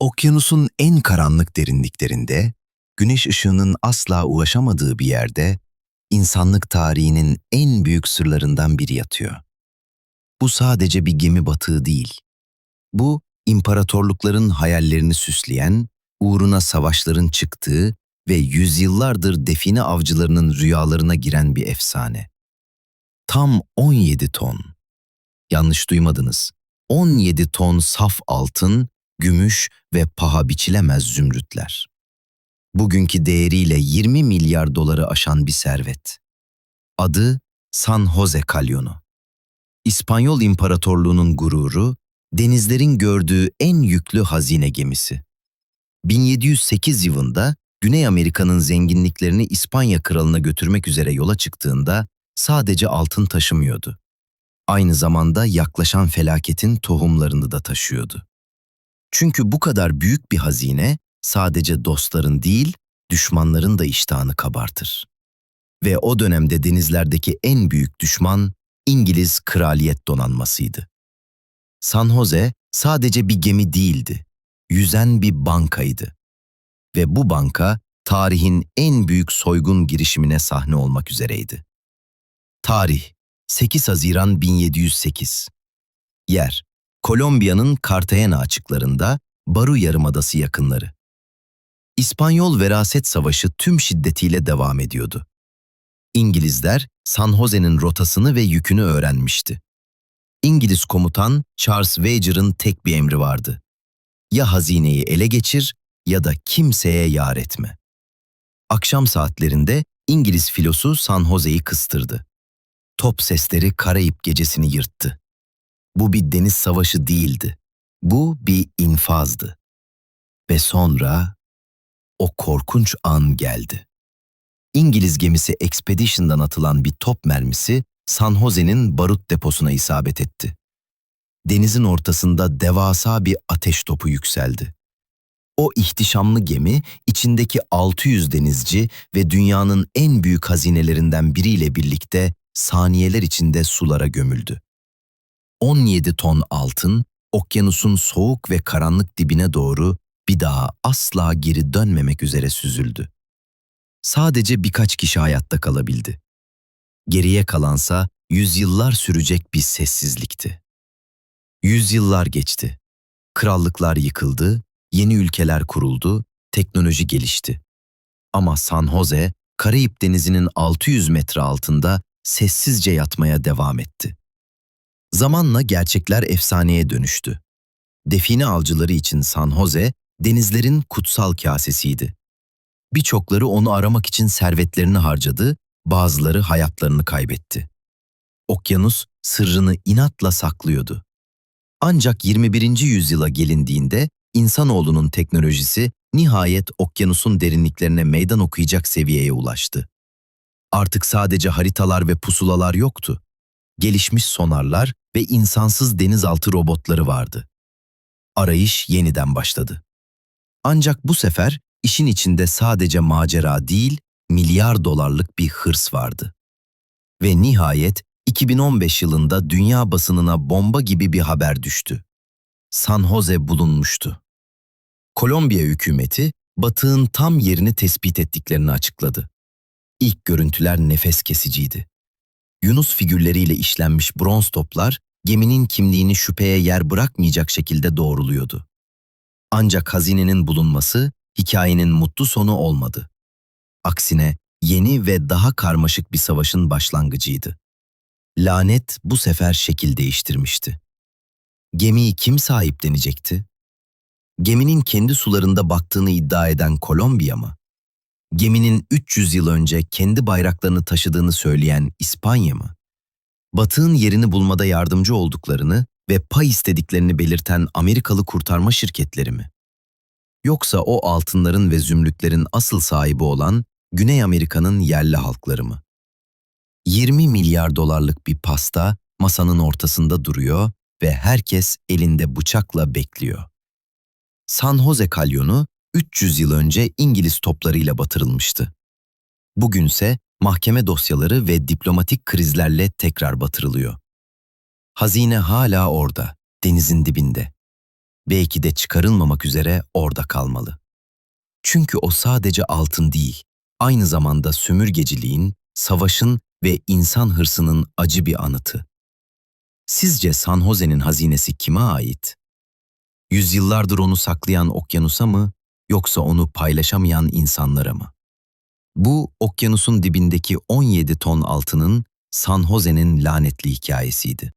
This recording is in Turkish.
Okyanusun en karanlık derinliklerinde, güneş ışığının asla ulaşamadığı bir yerde, insanlık tarihinin en büyük sırlarından biri yatıyor. Bu sadece bir gemi batığı değil. Bu, imparatorlukların hayallerini süsleyen, uğruna savaşların çıktığı ve yüzyıllardır define avcılarının rüyalarına giren bir efsane. Tam 17 ton. Yanlış duymadınız. 17 ton saf altın, gümüş ve paha biçilemez zümrütler. Bugünkü değeriyle 20 milyar doları aşan bir servet. Adı San Jose Kalyonu. İspanyol İmparatorluğu'nun gururu, denizlerin gördüğü en yüklü hazine gemisi. 1708 yılında Güney Amerika'nın zenginliklerini İspanya kralına götürmek üzere yola çıktığında sadece altın taşımıyordu. Aynı zamanda yaklaşan felaketin tohumlarını da taşıyordu. Çünkü bu kadar büyük bir hazine sadece dostların değil, düşmanların da iştahını kabartır. Ve o dönemde denizlerdeki en büyük düşman İngiliz kraliyet donanmasıydı. San Jose sadece bir gemi değildi, yüzen bir bankaydı. Ve bu banka tarihin en büyük soygun girişimine sahne olmak üzereydi. Tarih 8 Haziran 1708 Yer Kolombiya'nın Cartagena açıklarında Baru Yarımadası yakınları. İspanyol Veraset Savaşı tüm şiddetiyle devam ediyordu. İngilizler San Jose'nin rotasını ve yükünü öğrenmişti. İngiliz komutan Charles Wager'ın tek bir emri vardı. Ya hazineyi ele geçir ya da kimseye yar etme. Akşam saatlerinde İngiliz filosu San Jose'yi kıstırdı. Top sesleri Karayip gecesini yırttı. Bu bir deniz savaşı değildi. Bu bir infazdı. Ve sonra o korkunç an geldi. İngiliz gemisi Expedition'dan atılan bir top mermisi San Jose'nin barut deposuna isabet etti. Denizin ortasında devasa bir ateş topu yükseldi. O ihtişamlı gemi içindeki 600 denizci ve dünyanın en büyük hazinelerinden biriyle birlikte saniyeler içinde sulara gömüldü. 17 ton altın, okyanusun soğuk ve karanlık dibine doğru bir daha asla geri dönmemek üzere süzüldü. Sadece birkaç kişi hayatta kalabildi. Geriye kalansa yüzyıllar sürecek bir sessizlikti. Yüzyıllar geçti. Krallıklar yıkıldı, yeni ülkeler kuruldu, teknoloji gelişti. Ama San Jose, Karayip Denizi'nin 600 metre altında sessizce yatmaya devam etti. Zamanla gerçekler efsaneye dönüştü. Define avcıları için San Jose, denizlerin kutsal kasesiydi. Birçokları onu aramak için servetlerini harcadı, bazıları hayatlarını kaybetti. Okyanus sırrını inatla saklıyordu. Ancak 21. yüzyıla gelindiğinde insanoğlunun teknolojisi nihayet okyanusun derinliklerine meydan okuyacak seviyeye ulaştı. Artık sadece haritalar ve pusulalar yoktu. Gelişmiş sonarlar ve insansız denizaltı robotları vardı. Arayış yeniden başladı. Ancak bu sefer işin içinde sadece macera değil, milyar dolarlık bir hırs vardı. Ve nihayet 2015 yılında dünya basınına bomba gibi bir haber düştü. San Jose bulunmuştu. Kolombiya hükümeti batığın tam yerini tespit ettiklerini açıkladı. İlk görüntüler nefes kesiciydi. Yunus figürleriyle işlenmiş bronz toplar geminin kimliğini şüpheye yer bırakmayacak şekilde doğruluyordu. Ancak hazinenin bulunması hikayenin mutlu sonu olmadı. Aksine yeni ve daha karmaşık bir savaşın başlangıcıydı. Lanet bu sefer şekil değiştirmişti. Gemiyi kim sahiplenecekti? Geminin kendi sularında battığını iddia eden Kolombiya mı? Geminin 300 yıl önce kendi bayraklarını taşıdığını söyleyen İspanya mı? Batığın yerini bulmada yardımcı olduklarını ve pay istediklerini belirten Amerikalı kurtarma şirketleri mi? Yoksa o altınların ve zümrütlerin asıl sahibi olan Güney Amerika'nın yerli halkları mı? 20 milyar dolarlık bir pasta masanın ortasında duruyor ve herkes elinde bıçakla bekliyor. San Jose Kalyonu 300 yıl önce İngiliz toplarıyla batırılmıştı. Bugünse mahkeme dosyaları ve diplomatik krizlerle tekrar batırılıyor. Hazine hala orada, denizin dibinde. belki de çıkarılmamak üzere orada kalmalı. Çünkü o sadece altın değil, aynı zamanda sömürgeciliğin, savaşın ve insan hırsının acı bir anıtı. Sizce San Jose'nin hazinesi kime ait? Yüzyıllardır onu saklayan okyanusa mı, yoksa onu paylaşamayan insanlara mı? Bu, okyanusun dibindeki 17 ton altının San Jose'nin lanetli hikayesiydi.